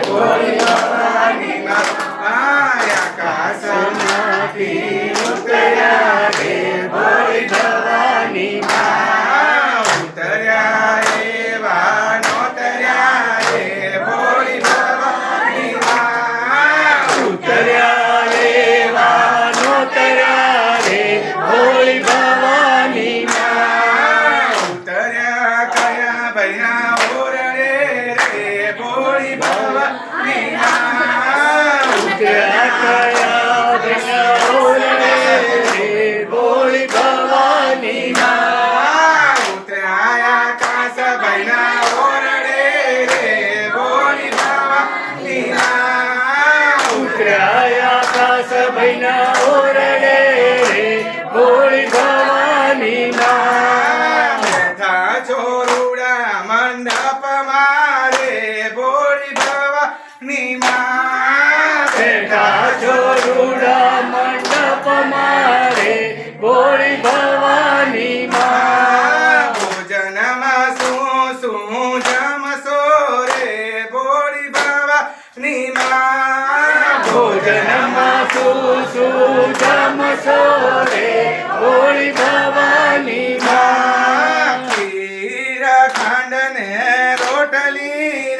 gloria. भोळी Bhavani मा। भोजन मासो सुजम सो रे भोळी भवानी मा। भोजन मासो सुजम सो रे भोळी भवानी मा खीर खांडने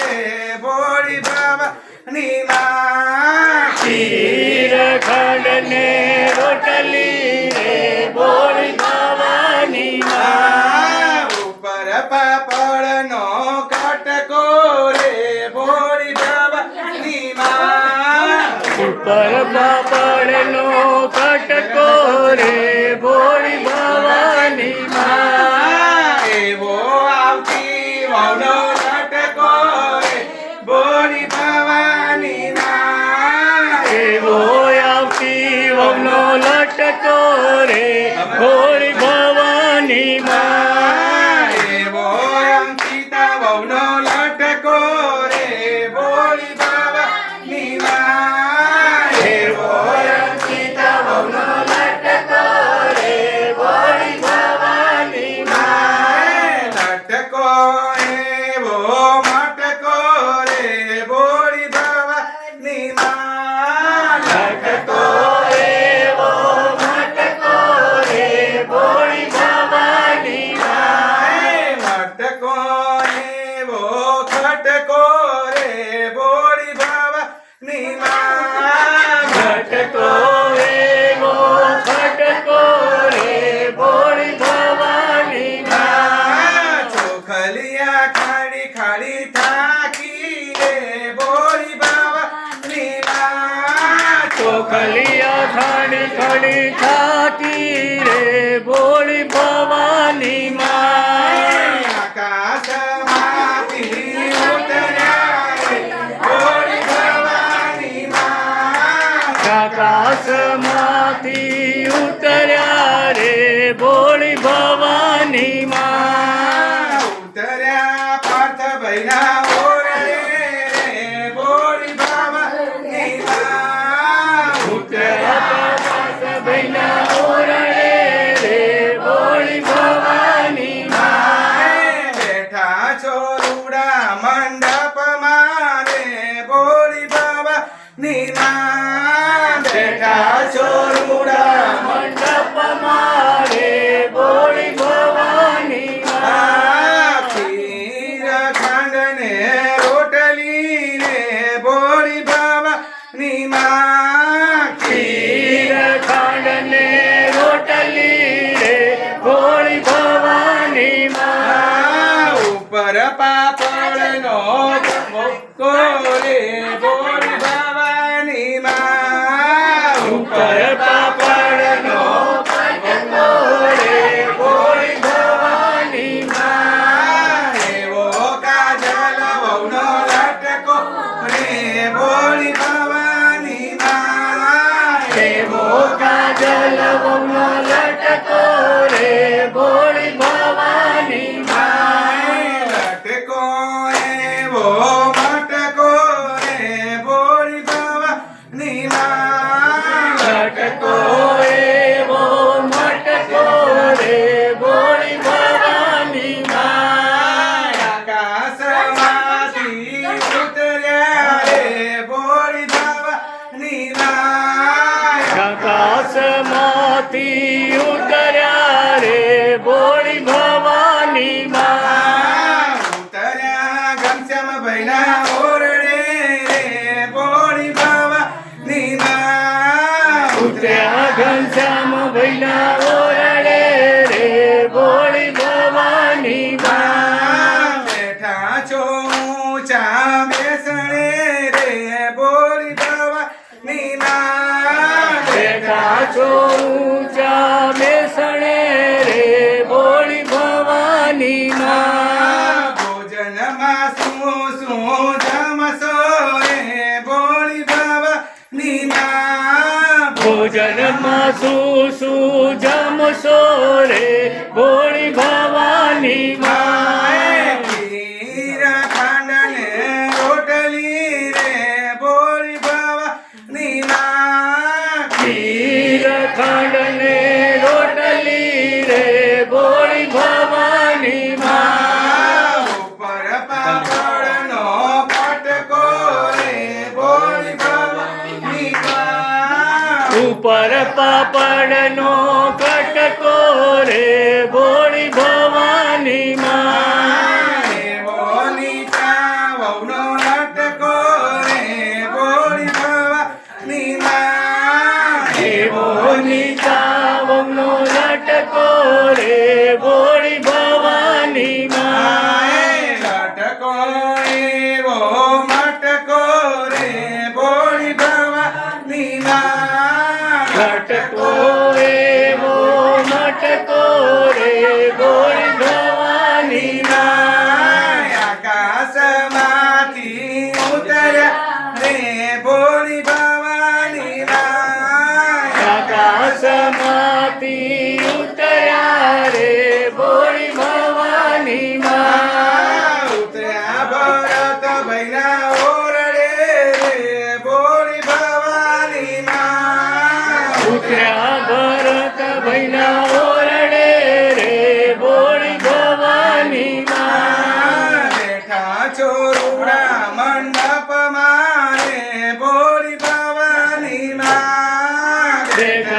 रे। भोळी भवानी मा। પરબા પડનો કટકો રે ભોળી ભવાની માં એવો આવતી વાવનો કટકો રે ભોળી ભવાની માં એવો આવતી વાવનો લટકો રે ભોળી ભવાની માં खलिया खडी खडी छाती रे भोळी भवानी माय. माती उतर्या रे भोळी भवानी मा उतर्या पार्थ ખાંડને રોટલીને ભોળી ભવાની માં ખીર ખાંડને રોટલીને ભોળી ભવાની માં ઉપર પાપડનો મોકો રે ભોળી ભવાની માં ઉપર નાચો ઊંચા બેસણે રે બોળી ભવાની માં ભોજનમાં શું શું જમશો રે બોળી ભવાની માં શું શું જમશો રે બોળી રે ભોળી ભવાની માં. ઉપર પાપડનો પટકો રે ભોળી ભવાની માં. ઉપર પાપડનો કટકો રે ભોળી को रे वो मटको रे वो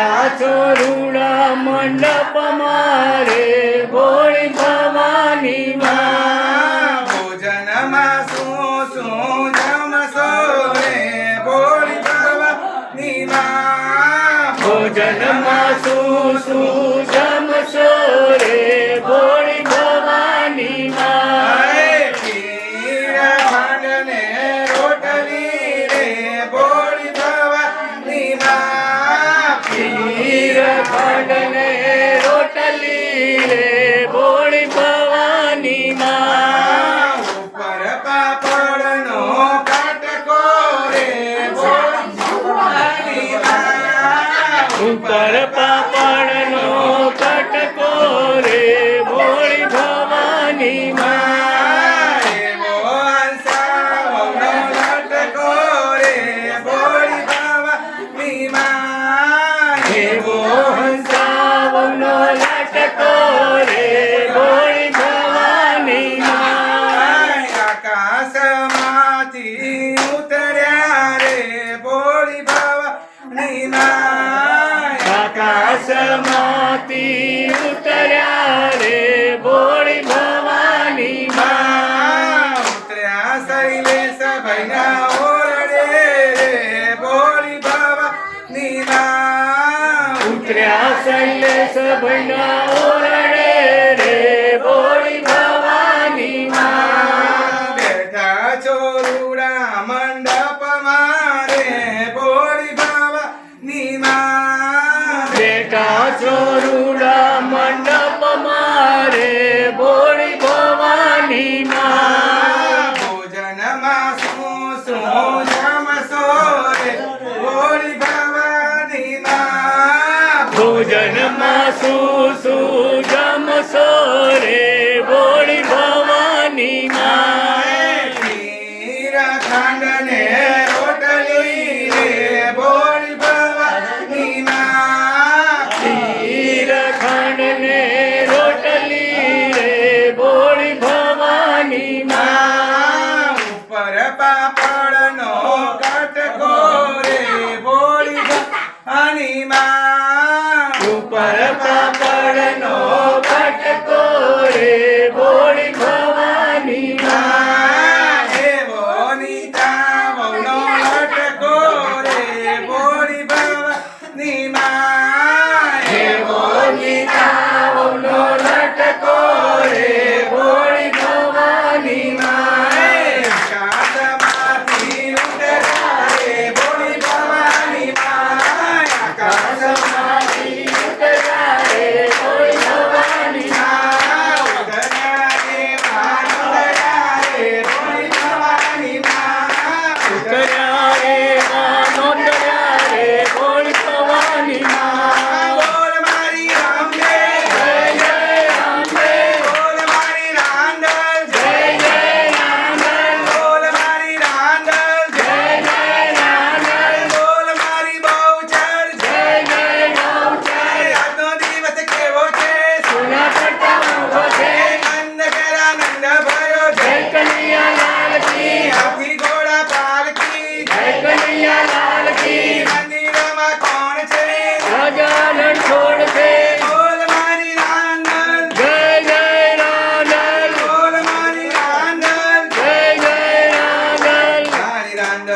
આ ચોરુડા મંડપ મારે. Dar pa pa મહિના ઓરડે બોલી બાવા નીના. ઉતર્યા શૈલેષ ભૈના ઓરડે રે બોલી ભવાની માં બેઠા ચોરુડા મંડપ મારે બોલી બાવા નીના. બેઠા ચોરુડા મંડપ મારે બોલી I Paramatma.